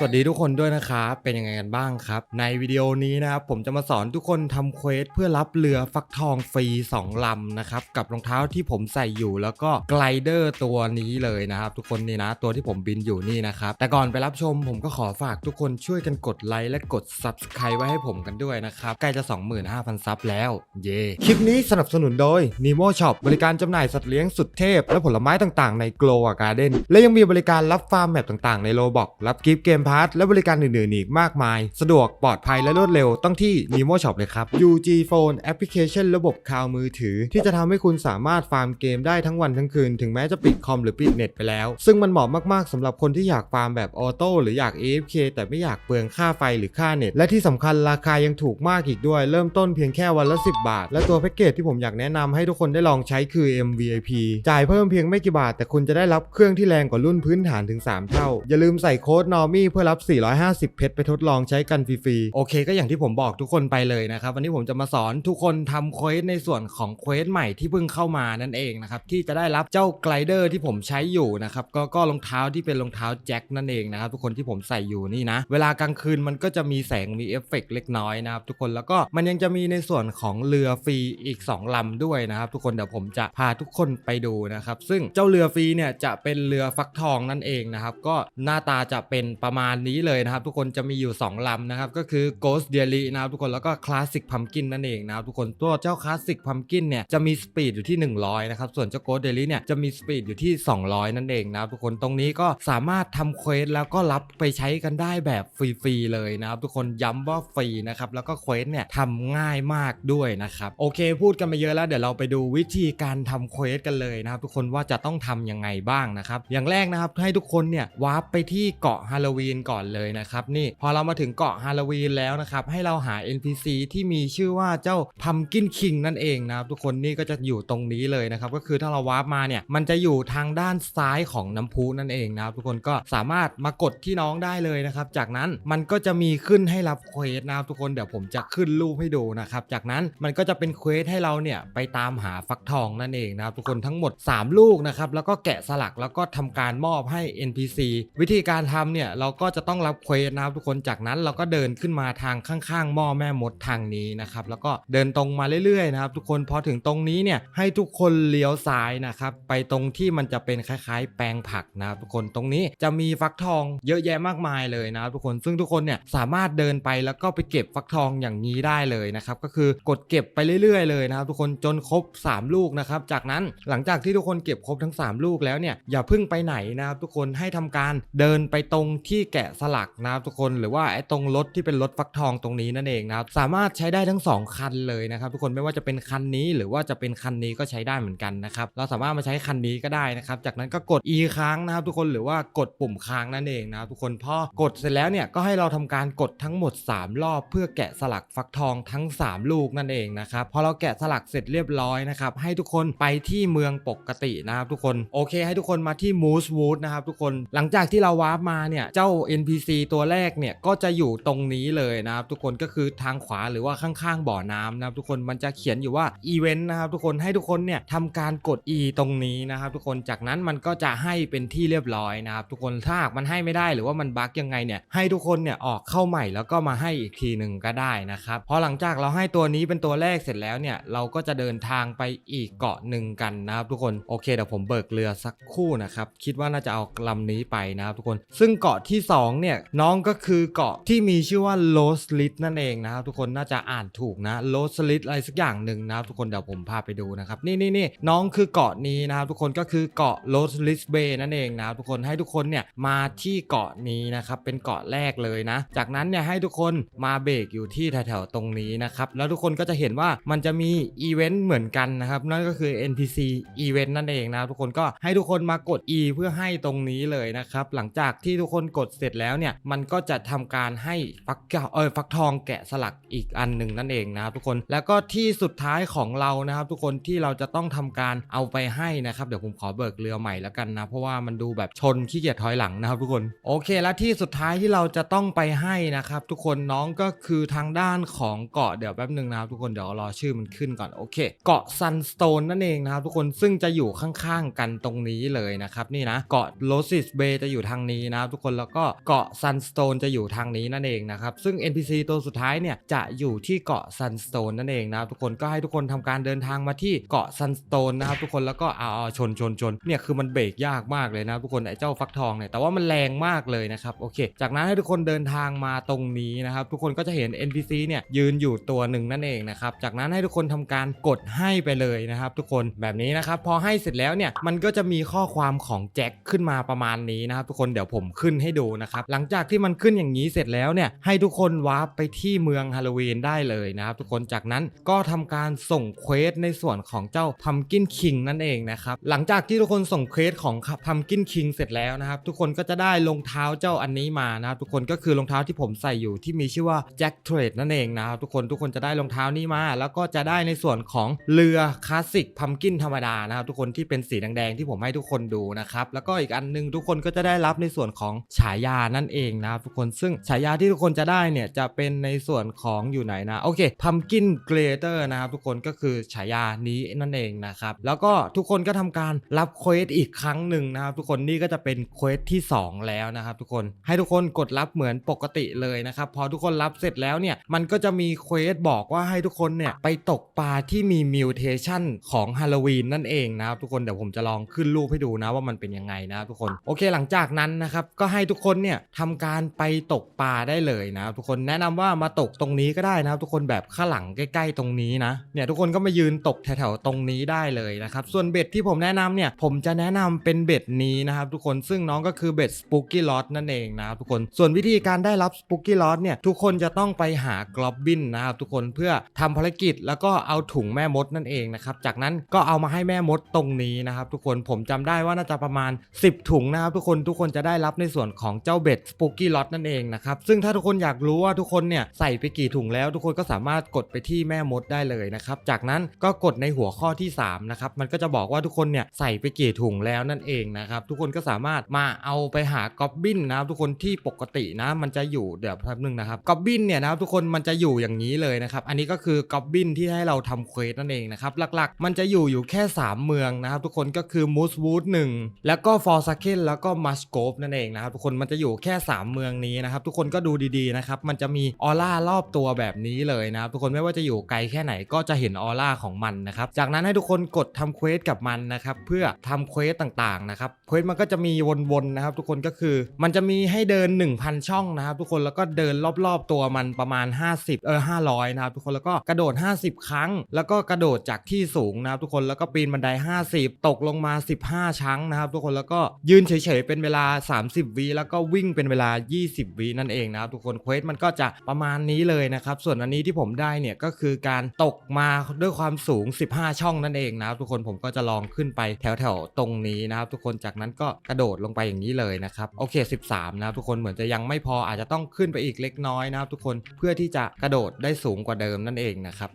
สวัสดีทุกคนด้วยนะครับเป็นยังไงกันบ้างครับ ในวิดีโอนี้นะครับผมจะมาสอนทุกคนทำเควสเพื่อรับเรือฟักทองฟรี 2 ลำนะครับกับรองเท้าที่ผมใส่อยู่แล้วก็ไกลเดอร์ตัวนี้เลยนะครับ ทุกคนนี่นะ ตัวที่ผมบินอยู่นี่นะครับ แต่ก่อนไปรับชมผมก็ขอฝากทุกคนช่วยกันกดไลค์และกด Subscribe ไว้ให้ผมกันด้วยนะครับ ใกล้จะ 25,000 ซับแล้ว เย่คลิปนี้สนับสนุนโดย Nemo Shop บริการจำหน่ายสัตว์เลี้ยงสุดเทพ และผลไม้ต่างๆ ใน Glow Garden และยังมีบริการรับฟาร์มแมปต่างๆ ใน Roblox รับกิฟต์เกมพาร์ทและบริการอื่นๆอีกมากมาย สะดวกปลอดภัยและรวดเร็วต้องที่ Nemo Shop เลยครับ UG Phone แอปพลิเคชันระบบคลาวมือถือ ที่จะทำให้คุณสามารถฟาร์มเกมได้ทั้งวันทั้งคืน ถึงแม้จะปิดคอมหรือปิดเน็ตไปแล้ว ซึ่งมันเหมาะมากๆสำหรับคนที่อยากฟาร์มแบบออโต้หรืออยาก AFK แต่ไม่อยากเปลืองค่าไฟหรือค่าเน็ต และที่สำคัญราคายังถูกมากอีกด้วย เริ่มต้นเพียงแค่วันละ 10 บาท และตัวแพ็กเกจที่ผมอยากแนะนำให้ทุกคนได้ลองใช้คือ MVIP จ่ายเพิ่มเพียงไม่กี่บาท แต่คุณจะได้รับเครื่องที่แรงกว่ารุ่นพื้นฐานถึง 3 เท่า อย่าลืมใส่โค้ด NORMY เพื่อรับ 450 เพชรไปทดลองใช้กันฟรีๆ โอเค ก็อย่างที่ผมบอกทุกคนไปเลยนะครับ วันนี้ผมจะมาสอนทุกคนทำเควสในส่วนของเควสใหม่ที่เพิ่งเข้ามานั่นเองนะครับ ที่จะได้รับเจ้าไกลเดอร์ที่ผมใช้อยู่นะครับ ก็ก็รองเท้าที่เป็นรองเท้าแจ็คนั่นเองนะครับทุกคนที่ผมใส่อยู่นี่นะ เวลากลางคืนมันก็จะมีแสงมีเอฟเฟกต์เล็กน้อยนะครับทุกคนแล้วก็มันยังจะมีในส่วนของเรือฟรีอีก 2ลำด้วยนะครับทุกคนเดี๋ยวผมจะพาทุกคนไปดูนะครับซึ่งเจ้าเรือฟรีเนี่ยจะเป็นเรือฟักทองนั่นเองนะครับก็หน้าตาจะเป็นประมาณนี้เลยนะครับ ทุกคนจะมีอยู่ 2ลำนะครับ ก็คือ Ghost d a i l y นะครับทุกคนแล้วก็ Classic Pumpkin นั่นเองนะครับทุกคนตัวเจ้า Classic Pumpkin เนี่ยจะมีสปีดอยู่ที่ 100 นะครับ ส่วนเจ้า Ghost d a i l y เนี่ยจะมีสปีดอยู่ที่ 200 นั่นเองนะครับทุกคนตรงนี้ก็สามารถทำเควสแล้วก็รับไปใช้กันได้แบบฟรีๆเลยนะครับทุกคนย้ำว่าฟรีนะครับแล้วก็เควสเนี่ยทำง่ายมากด้วยนะครับโอเคพูดกันมาเยอะแล้วเดี๋ยวเราไปดูวิธีการทำเควสกันเลยนะครับทุกคนว่าจะต้องทำยังไงบ้างนะครับอย่างแรกนะครับให้ทุกคนเนี่ยวาร์ปไปที่เกาะฮาโลวีนก่อนเลยนะครับนี่พอเรามาถึงเกาะฮาโลวีนแล้วนะครับให้เราหา NPC ที่มีชื่อว่าเจ้าพัมกินคิงนั่นเองนะครับทุกคนนี่ก็จะอยู่ตรงนี้เลยนะครับก็คือถ้าเราวาร์ปมาเนี่ยมันจะอยู่ทางด้านซ้ายของน้ำพุนั่นเองนะครับทุกคนก็สามารถมากดที่น้องได้เลยนะครับจากนั้นมันก็จะมีขึ้นให้รับเควสนะครับทุกคนเดี๋ยวผมจะขึ้นรูปให้ดูนะครับจากนั้นมันก็จะเป็นเควสให้เราเนี่ยไปตามหาฟักทองนั่นเองนะครับทุกคนทั้งหมด 3 ลูกนะครับแล้วก็แกะสลักแล้วก็ทำการมอบให้ NPC วิธีการทำเนี่ยเราก็จะต้องรับเควสนะครับทุกคนจากนั้นเราก็เดินขึ้นมาทางข้างๆหม้อแม่มดทางนี้นะครับแล้วก็เดินตรงมาเรื่อยๆนะครับทุกคนพอถึงตรงนี้เนี่ยให้ทุกคนเลี้ยวซ้ายนะครับไปตรงที่มันจะเป็นคล้ายๆ แปลงผักนะครับทุกคนตรงนี้จะมีฟักทองเยอะแยะมากมายเลยนะครับทุกคนซึ่งทุกคนเนี่ยสามารถเดินไปแล้วก็ไปเก็บฟักทองอย่างนี้ได้เลยนะครับก็คือกดเก็บไปเรื่อยๆเลยนะครับทุกคนจนครบ 3 ลูกนะครับจากนั้นหลังจากที่ทุกคนเก็บครบทั้ง 3 ลูกแล้วเนี่ยอย่าเพิ่งไปไหนนะครับทุกคนให้ทำการเดินไปตรงที่แกะสลักนะครับทุกคนหรือว่าไอ้ตรงรถที่เป็นรถฟักทองตรงนี้นั่นเองนะครับสามารถใช้ได้ทั้ง 2 คันเลยนะครับทุกคนไม่ว่าจะเป็นคันนี้หรือว่าจะเป็นคันนี้ก็ใช้ได้เหมือนกันนะครับเราสามารถมาใช้คันนี้ก็ได้นะครับจากนั้นก็กด e ค้างนะครับทุกคนหรือว่ากดปุ่มค้างนั่นเองนะครับทุกคนพอกดเสร็จแล้วเนี่ยก็ให้เราทำการกดทั้งหมด 3 รอบ เพื่อแกะสลักฟักทองทั้ง 3 ลูกนั่นเองนะครับพอเราแกะสลักเสร็จเรียบร้อยนะครับให้ทุกคนไปที่เมืองปกตินะครับทุกคนโอเค ให้ทุกคนมาที่ Moose Wood นะครับทุกคนหลังจากที่เราวาร์ปมาเนี่ยเจ้า NPC ตัวแรกเนี่ยก็จะอยู่ตรงนี้เลยนะครับทุกคนก็คือทางขวาหรือว่าข้างๆบ่อน้ำนะครับทุกคนมันจะเขียนอยู่ว่า Event นะครับทุกคนให้ทุกคนเนี่ยทำการกด E ตรงนี้นะครับทุกคนจากนั้นมันก็จะให้เป็นที่เรียบร้อยนะครับทุกคนถ้าหากมันให้ไม่ได้หรือว่ามันบั๊กยังไงเนี่ยให้ทุกคนเนี่ยออกเข้าใหม่แล้วก็มาให้อีกทีหนึ่งก็ได้นะครับพอหลังจากเราให้ตัวนี้เป็นตัวแรกเสร็จแล้วเนี่ยเราก็จะเดินทางไปอีกเกาะหนึ่งกันนะครับทุกคนโอเคเดี๋ยวผมเบิกเรือสักคู่นะครับคิดว่าน่าจะเอาลำนี้ไปนะครับทุกคน ซึ่งเกาะที่สองเนี่ยน้องก็คือเกาะที่มีชื่อว่าโลสลิดนั่นเองนะครับทุกคนน่าจะอ่านถูกนะโลสลิดอะไรสักอย่างหนึ่งนะครับทุกคนเดี๋ยวผมพาไปดูนะครับนี่นี่นี่น้องคือเกาะนี้นะครับทุกคนก็คือเกาะโลสลิดเบย์นั่นเองนะครับทุกคนให้ทุกคนเนี่ยมาที่เกาะนี้นะครับเป็นเกาะแรกเลยนะ จากนั้นเนี่ยให้ทุกคนมาเบรกอยู่ที่แถวๆตรงนี้นะครับแล้วทุกคนก็จะเห็นว่ามันจะมีอีเวนต์เหมือนกันนะครับนั่นก็คือ NPC อีเวนต์นั่นเองนะครับทุกคนก็ให้ทุกคนมากด E เพื่อให้ตรงนี้เลยนะครับหลังจากที่ทุกคนกดเสร็จแล้วเนี่ยมันก็จะทำการให้ฟักเก้าเออฟักทองแกะสลักอีกอันหนึ่งนั่นเองนะครับทุกคนแล้วก็ที่สุดท้ายของเรานะครับ ทุกคนที่เราจะต้องทำการเอาไปให้นะครับเดี๋ยวผมขอเบิกเรือใหม่แล้วกันนะ เพราะว่ามันดูแบบชนขี้เกียจถอยหลังนะครับทุกคนโอเค แล้วที่สุดท้ายที่เราจะต้องไปให้นะครับ ทุกคนน้องก็คือทางด้านของเกาะเดี๋ยวแป๊บหนึ่งนะครับทุกคนเดี๋ยวรอชื่อมันขึ้นก่อนโอเค เกาะซันสโตนนั่นเองนะครับทุกคนซึ่งจะอยู่ข้างๆกันตรงนี้เลยนะครับนี่นะเกาะโลซิสเบย์จะอยู่ทางนี้นะครับทุกคนแล้วก็เกาะ Sunstone จะอยู่ทางนี้นั่นเองนะครับ ซึ่ง NPC ตัวสุดท้ายเนี่ยจะอยู่ที่เกาะ Sunstone นั่นเองนะครับทุกคนก็ให้ทุกคนทำการเดินทางมาที่เกาะ Sunstone นะครับทุกคนแล้วก็เอาเอาชนชนชนเนี่ยคือมันเบรกยากมากเลยนะทุกคนไอ้เจ้าฟักทองเนี่ยแต่ว่ามันแรงมากเลยนะครับโอเค จากนั้นให้ทุกคนเดินทางมาตรงนี้นะครับทุกคนก็จะเห็น NPC เนี่ยยืนอยู่ตัวหนึ่งนั่นเองนะครับจากนั้นให้ทุกคนทำการกดให้ไปเลยนะครับทุกคนแบบนี้นะครับพอให้เสร็จแล้วเนี่ยมันก็จะมีข้อความของแจ็คขึ้นมาประมาณนี้นะครับทุกคนเดี๋ยวผมขึ้นให้ดูนะครับ หลังจากที่มันขึ้นอย่างนี้เสร็จแล้วเนี่ยให้ทุกคนวาร์ปไปที่เมืองฮาโลวีนได้เลยนะครับทุกคนจากนั้นก็ทำการส่งเควสในส่วนของเจ้าพัมกินคิงนั่นเองนะครับหลังจากที่ทุกคนส่งเควสของพัมกินคิงเสร็จแล้วนะครับทุกคนก็จะได้รองเท้าเจ้าอันนี้มานะครับทุกคนก็คือรองเท้าที่ผมใส่อยู่ที่มีชื่อว่าแจ็คเทรดนั่นเองนะครับทุกคนทุกคนจะได้รองเท้านี้มา แล้วก็จะได้ในส่วนของเรือคลาสสิกพัมกินธรรมดานะครับทุกคนที่เป็นสีแดงๆที่ผมให้ทุกคนดูนะครับแล้วก็อีกอันนึงทุกคนก็จะได้รับในส่วนของฉายานั่นเองนะครับทุกคนซึ่งฉายาที่ทุกคนจะได้เนี่ยจะเป็นในส่วนของอยู่ไหนนะโอเคพัมกินเกรเตอร์นะครับทุกคนก็คือฉายานี้นั่นเองนะครับแล้วก็ทุกคนก็ทำการรับเควสอีกครั้งหนึ่งนะครับทุกคนนี่ก็จะเป็นเควสที่ 2 แล้วนะครับทุกคนให้ทุกคนกดรับเหมือนปกติเลยนะครับพอทุกคนรับเสร็จแล้วเนี่ยมันก็จะมีเควสบอกว่าให้ทุกคนเนี่ยไปตกปลาที่มีมิวเทชันของฮาโลวีนนั่นเองนะครับทุกคนเดี๋ยวผมจะลองขึ้นรูปให้ดูนะว่ามันเป็นยังไงนะครับทุกคนโอเคหลังจากนั้นนะครับก็ให้ทุกคนเนี่ยทำการไปตกปลาได้เลยนะทุกคนแนะนำว่ามาตกตรงนี้ก็ได้นะครับ ทุกคนแบบข้างหลังใกล้ ๆ ตรงนี้นะเนี่ยทุกคนก็มายืนตกแถวๆตรงนี้ได้เลยนะครับส่วนเบ็ดที่ผมแนะนำเนี่ยผมจะแนะนำเป็นเบ็ดนี้นะครับทุกคนซึ่งน้องก็คือเบ็ด Spooky Lot นั่นเองนะครับทุกคนส่วนวิธีการได้รับ Spooky Lot เนี่ยทุกคนจะต้องไปหากลอบบินนะครับทุกคนเพื่อทำภารกิจแล้วก็เอาถุงแม่มดนั่นเองนะครับจากนั้นก็เอามาให้แม่มดตรงนี้นะครับทุกคนผมจำได้ว่าน่าจะประมาณ 10 ถุงนะครับทุกคนทุกคนจะได้รับในส่วนของเจ้าเบ็ด Spooky Lot นั่นเองนะครับ ซึ่งถ้าทุกคนอยากรู้ว่าทุกคนเนี่ยใส่ไปกี่ถุงแล้ว ทุกคนก็สามารถกดไปที่แม่มดได้เลยนะครับ จากนั้นก็กดในหัวข้อที่3นะครับมันก็จะบอกว่าทุกคนเนี่ยใส่ไปกี่ถุงแล้วนั่นเองนะครับทุกคนก็สามารถมาเอาไปหากอบบินนะครับทุกคนที่ปกตินะมันจะอยู่เดี๋ยวแป๊บนึงนะครับกอบบินเนี่ยนะครับทุกคนมันจะอยู่อย่างนี้เลยนะครับอันนี้ก็คือกอบบินที่ให้เราทำเควสนั่นเองนะครับหลักๆ มันจะอยู่อยู่แค่ 3 เมืองนะครับทุกคนก็คือมูสวูดหนึ่งแล้วก็ฟอร์ซาเคนแล้วก็มัชโกฟนั่นเองนะครับทุกคนมันจะอยู่แค่ 3 เมืองนี้นะครับ ทุกคนก็ดูดีๆนะครับ มันจะมีออร่ารอบตัวแบบนี้เลยนะครับ ทุกคนไม่ว่าจะอยู่ไกลแค่ไหนก็จะเห็นออร่าของมันนะครับ จากนั้นให้ทุกคนกดทำเควสกับมันนะครับ เพื่อทำเควสต่างๆนะครับ เควสมันก็จะมีวนๆนะครับ ทุกคนก็คือ มันจะมีให้เดิน 1,000 ช่องนะครับ ทุกคนแล้วก็เดินรอบๆตัวมันประมาณ 50 เออ 500 นะครับ ทุกคนแล้วก็กระโดด 50 ครั้ง แล้วก็กระโดดจากที่สูงนะครับ ทุกคนแล้วก็ปีนบันได 50 ตกลงมา 15 ชั้งนะครับ ทุกคนแล้วก็ยืนเฉยๆเป็นเวลา 30วิแล้วก็็วิ่งเป็นเวลา 20 วินั่นเองนะครับทุกคนเควสมันก็จะประมาณนี้เลยนะครับส่วนอันนี้ที่ผมได้เนี่ยก็คือการตกมาด้วยความสูง 15 ช่องนั่นเองนะครับทุกคนผมก็จะลองขึ้นไปแถวๆตรงนี้นะครับทุกคนจากนั้นก็กระโดดลงไปอย่างนี้เลยนะครับโอเค 13 นะครับทุกคนเหมือนจะยังไม่พออาจจะต้องขึ้นไปอีกเล็กน้อยนะครับทุกคนเพื่อที่จะกระโดดได้สูงกว่าเดิมนั่นเองนะครับ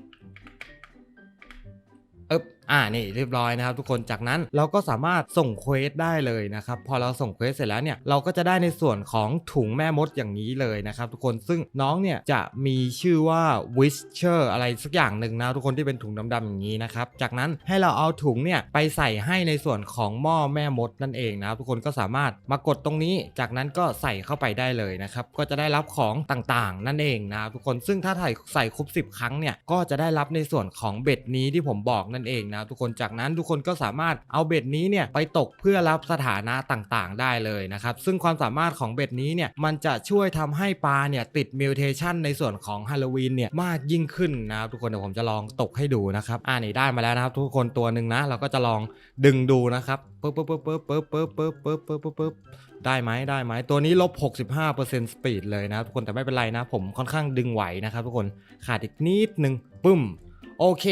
อ่านี่เรียบร้อยนะครับทุกคนจากนั้นเราก็สามารถส่งเควสได้เลยนะครับพอเราส่งเควสเสร็จแล้วเนี่ยเราก็จะได้ในส่วนของถุงแม่มดอย่างนี้เลยนะครับทุกคนซึ่งน้องเนี่ยจะมีชื่อว่า Witcher อะไรสักอย่างหนึ่งนะทุกคนที่เป็นถุงดำๆอย่างนี้นะครับจากนั้นให้เราเอาถุงเนี่ยไปใส่ให้ในส่วนของหม้อแม่มดนั่นเองนะครับทุกคนก็สามารถมากดตรงนี้ จากนั้นก็ใส่เข้าไปได้เลยนะครับก็จะได้รับของต่างๆ นั่นเองนะครับทุกคนซึ่งถ้าใส่ใส่ครบ 10 ครั้งเนี่ยก็จะได้รับในส่วนของเบ็ดนี้ที่ผมบอกนั่นเองนะทุกคนจากนั้นทุกคนก็สามารถเอาเบ็ดนี้เนี่ยไปตกเพื่อรับสถานะต่างๆ ได้เลยนะครับซึ่งความสามารถของเบ็ดนี้เนี่ยมันจะช่วยทำให้ปลาเนี่ยติดมิวเทชันในส่วนของฮาโลวีนเนี่ยมากยิ่งขึ้นนะครับทุกคนเดี๋ยวผมจะลองตกให้ดูนะครับอ่านี่ได้มาแล้วนะครับ ทุกคนตัวหนึ่งนะเราก็จะลองดึงดูนะครับปึ๊บปึ๊บปึ๊บปึ๊บปึ๊บปึ๊บปึ๊บปึ๊บปึ๊บปึ๊บปึ๊บได้ไหมได้ไหมตัวนี้ลบ 65%สปีดเลยนะทุกคนแต่ไม่เป็นไรนะ ผมค่อนข้างดึงไหวนะครับทุกคนขาดอีกนิดนึงปึ้มโอเค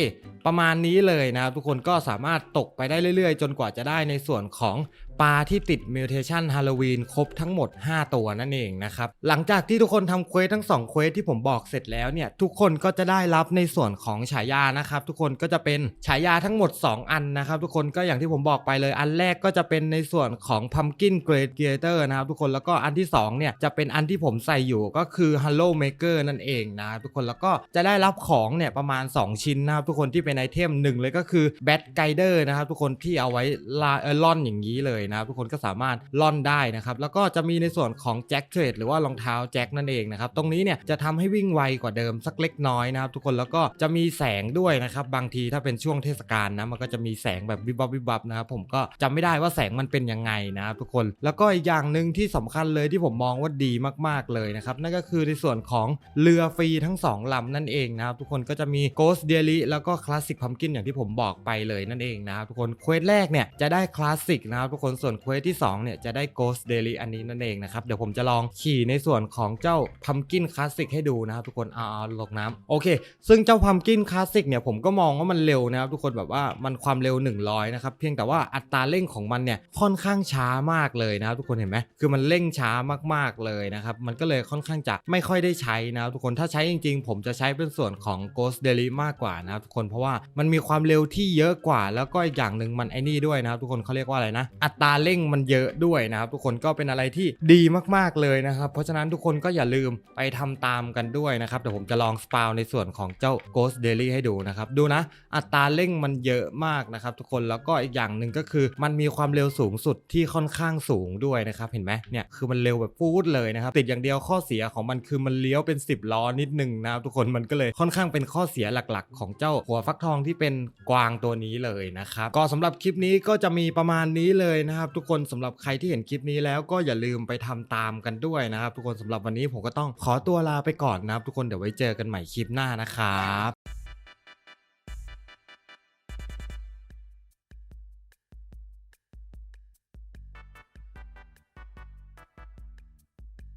ประมาณนี้เลยนะครับทุกคนก็สามารถตกไปได้เรื่อยๆ จนกว่าจะได้ในส่วนของปลาที่ติดมิวเทชันฮาโลวีนครบทั้งหมด 5 ตัวนั่นเองนะครับ หลังจากที่ทุกคนทำเควสทั้ง 2 เควสที่ผมบอกเสร็จแล้วเนี่ย ทุกคนก็จะได้รับในส่วนของฉายานะครับ ทุกคนก็จะเป็นฉายาทั้งหมด 2 อันนะครับ ทุกคนก็อย่างที่ผมบอกไปเลยอันแรกก็จะเป็นในส่วนของ Pumpkin Gladiator นะครับทุกคนแล้วก็อันที่2เนี่ยจะเป็นอันที่ผมใส่อยู่ก็คือ Hello Maker นั่นเองนะครับทุกคนแล้วก็จะได้รับของเนี่ยประมาณ 2 ชิ้นนะครับทุกคนที่เป็นเป็นไอเทมหนึ่งเลยก็คือแบทไกเดอร์นะครับทุกคนที่เอาไว้ลอ,ล่อนอย่างนี้เลยนะครับทุกคนก็สามารถล่อนได้นะครับแล้วก็จะมีในส่วนของแจ็คเทรดหรือว่ารองเท้าแจ็คนั่นเองนะครับตรงนี้เนี่ยจะทำให้วิ่งไวกว่าเดิมสักเล็กน้อยนะครับทุกคนแล้วก็จะมีแสงด้วยนะครับบางทีถ้าเป็นช่วงเทศกาลนะมันก็จะมีแสงแบบวิบวับวิบวับนะครับผมก็จำไม่ได้ว่าแสงมันเป็นยังไงนะครับทุกคนแล้วก็อีกอย่างหนึ่งที่สำคัญเลยที่ผมมองว่าดีมากๆเลยนะครับนั่นก็คือในส่วนของเรือฟรีทั้งสองลำนั่นเองนะครับทุกคนก็จะมี Ghost Daily แล้วก็ Classic Pumpkin อย่างที่ผมบอกไปเลยนั่นเองนะครับทุกคนเควสแรกเนี่ยจะได้ Classic นะครับทุกคนส่วนเควสที่สองเนี่ยจะได้ Ghost Daily อันนี้นั่นเองนะครับเดี๋ยวผมจะลองขี่ในส่วนของเจ้า Pumpkin Classic ให้ดูนะครับทุกคนเอาเอาลงน้ำโอเค ซึ่งเจ้า Pumpkin Classic เนี่ยผมก็มองว่ามันเร็วนะครับทุกคนแบบว่ามันความเร็ว 100นะครับเพียงแต่ว่าอัตราเร่งของมันเนี่ยค่อนข้างช้ามากเลยนะครับทุกคนเห็นไหมคือมันเร่งช้ามากๆเลยนะครับมันก็เลยค่อนข้างจะไม่ค่อยได้ใช้นะครับทุกคนถ้าใช้จริง ๆ ผมจะใช้เป็นส่วนของ Ghost Daily มากกว่านะครับทุกคนเพราะว่ามันมีความเร็วที่เยอะกว่า แล้วก็อีกอย่างหนึ่งมันไอ้นี่ด้วยนะครับทุกคนเขาเรียกว่าอะไรนะ อัตราเร่งมันเยอะด้วยนะครับทุกคนก็เป็นอะไรที่ดีมากๆเลยนะครับ เพราะฉะนั้นทุกคนก็อย่าลืมไปทำตามกันด้วยนะครับเดี๋ยวผมจะลองสปาวในส่วนของเจ้า Ghost Daily ให้ดูนะครับดูนะ อัตราเร่งมันเยอะมากนะครับทุกคนแล้วก็อีกอย่างหนึ่งก็คือ มันมีความเร็วสูงสุดที่ค่อนข้างสูงด้วยนะครับเห็นไหมเนี่ยคือมันเร็วแบบฟูดเลยนะครับติดอย่างเดียวข้อเสียของมันคือมันเลี้ยวเป็น 10 ล้อนิดนึงนะครับทุกคนมันก็เลยค่อนข้างเป็นข้อเสียหลักๆ ของเจ้าหัวฟักทองที่เป็นกวางตัวนี้เลยนะครับก็สำหรับคลิปนี้ก็จะมีประมาณนี้เลยนะครับ ทุกคนสำหรับใครที่เห็นคลิปนี้แล้วก็อย่าลืมไปทำตามกันด้วยนะครับ ทุกคนสำหรับวันนี้ผมก็ต้องขอตัวลาไปก่อนนะครับ ทุกคนเดี๋ยวไว้เจอกันใหม่คลิปหน้านะครับ